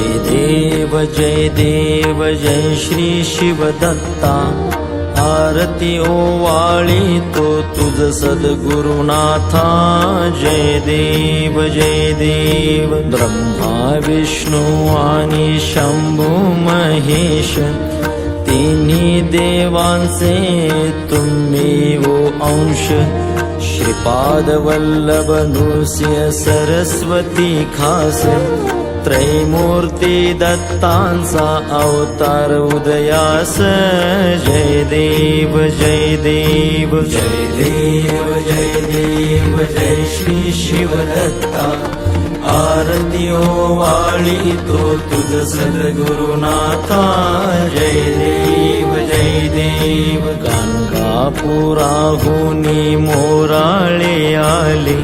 देव जय देव जय श्री शिवदत्ता। आरती ओवाळी तो तुझ सद्गुरुनाथा। जय देव जय देव ब्रह्मा विष्णू आणि शंभू महेश। तिन्ही देवांचे तुम्ही वो अंश। श्रीपाद वल्लभ नृसिंह सरस्वती खास त्रैमूर्ती दत्तांचा अवतार उदयास। जय देव जय देव। जय देव जय देव जय श्री शिवदत्ता। आरती वाळी तो तुझ सद्गुरुनाथा जय देव जय देव। गाणगापुराहुनी मोराळे आले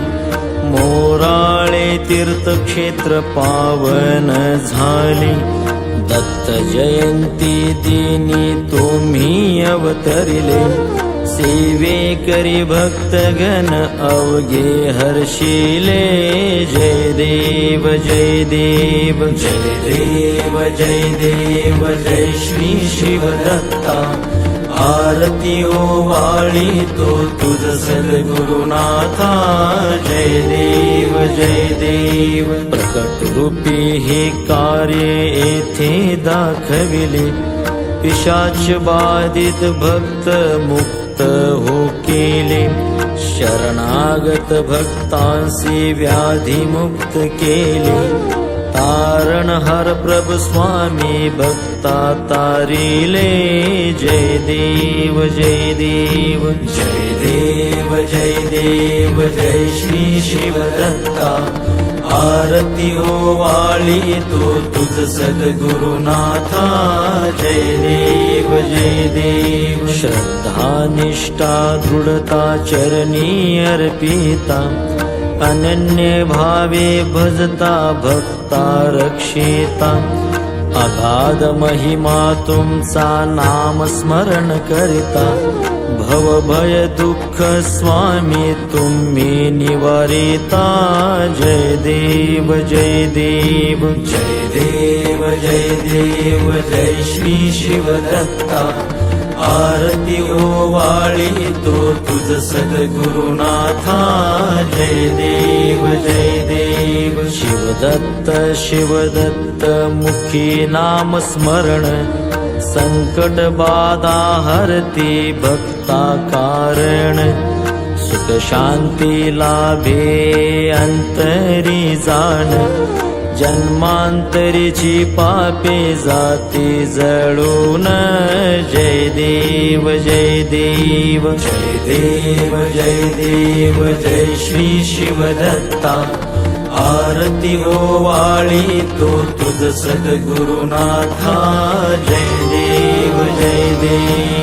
तीर्थक्षेत्र पावन झाले. दत्त जयंती दिनी तुम्ही अवतरिले. सेवे करी भक्तगण अवघे देव जय देव जय देव जय देव जय श्री शिवदत्ता आरती ओवाळी तो तुझ सद्गुरुनाथा जय देव जय देव. प्रकट रूपी हे कार्य येथे दाखविले. पिशाच बाधित भक्त मुक्त हो केले. शरणागत भक्तांसी व्याधी मुक्त केले. तारण हर प्रभु स्वामी भक्ता तारिले जय देव जय देव। जय देव जय देव जय श्री शिवदत्ता। आरती ओवाळी तो तुझ सद्गुरुनाथा। जय देव जय देव। श्रद्धा निष्ठा दृढता चरणी अर्पिता अनन्य भावे भजता भक्ता रक्षिता। अगाध महिमा तुमचा नाम स्मरण करिता। भव भय दुःख स्वामी तुम्ही निवारिता। जय देव जय देव। जय देव जय देव जय श्री शिवदत्ता आरती सद्गुरुनाथा. जय देव जय देव. शिवदत्त शिवदत्त मुखी नाम स्मरण. संकट बाधा हरती भक्ता कारण. सुख शांती लाभे अंतरी जाण जन्मांतरीची पापे जाती जळून. जय देव जय देव. जय देव जय देव जय श्री शिवदत्ता. आरती हो ओवाळी तो तुझ सद्गुरुनाथा. जय देव जय देव.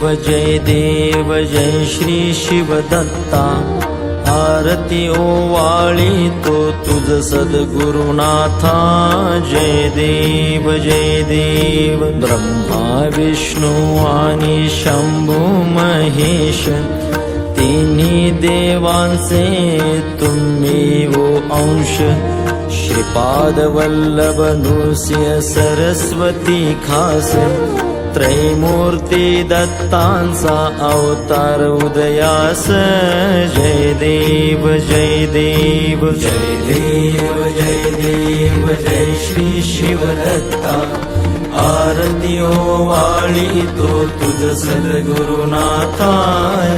देव जय देव जय श्री शिवदत्ता। आरती ओवाळी तो तुझ सद्गुरुनाथा। जय देव जय देव। ब्रह्मा विष्णू आणि शंभू महेश। तिन्ही देवांचे तुम्ही वो अंश। श्रीपाद वल्लभ नृसिंह सरस्वती खास त्रयमूर्ति दत्तान् अवतार उदयास। जय देव जय देव। जय देव जय देव जय श्री शिवदत्ता। तुझ सद्गुरुनाथा।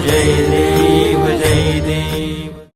जय देव जय देव।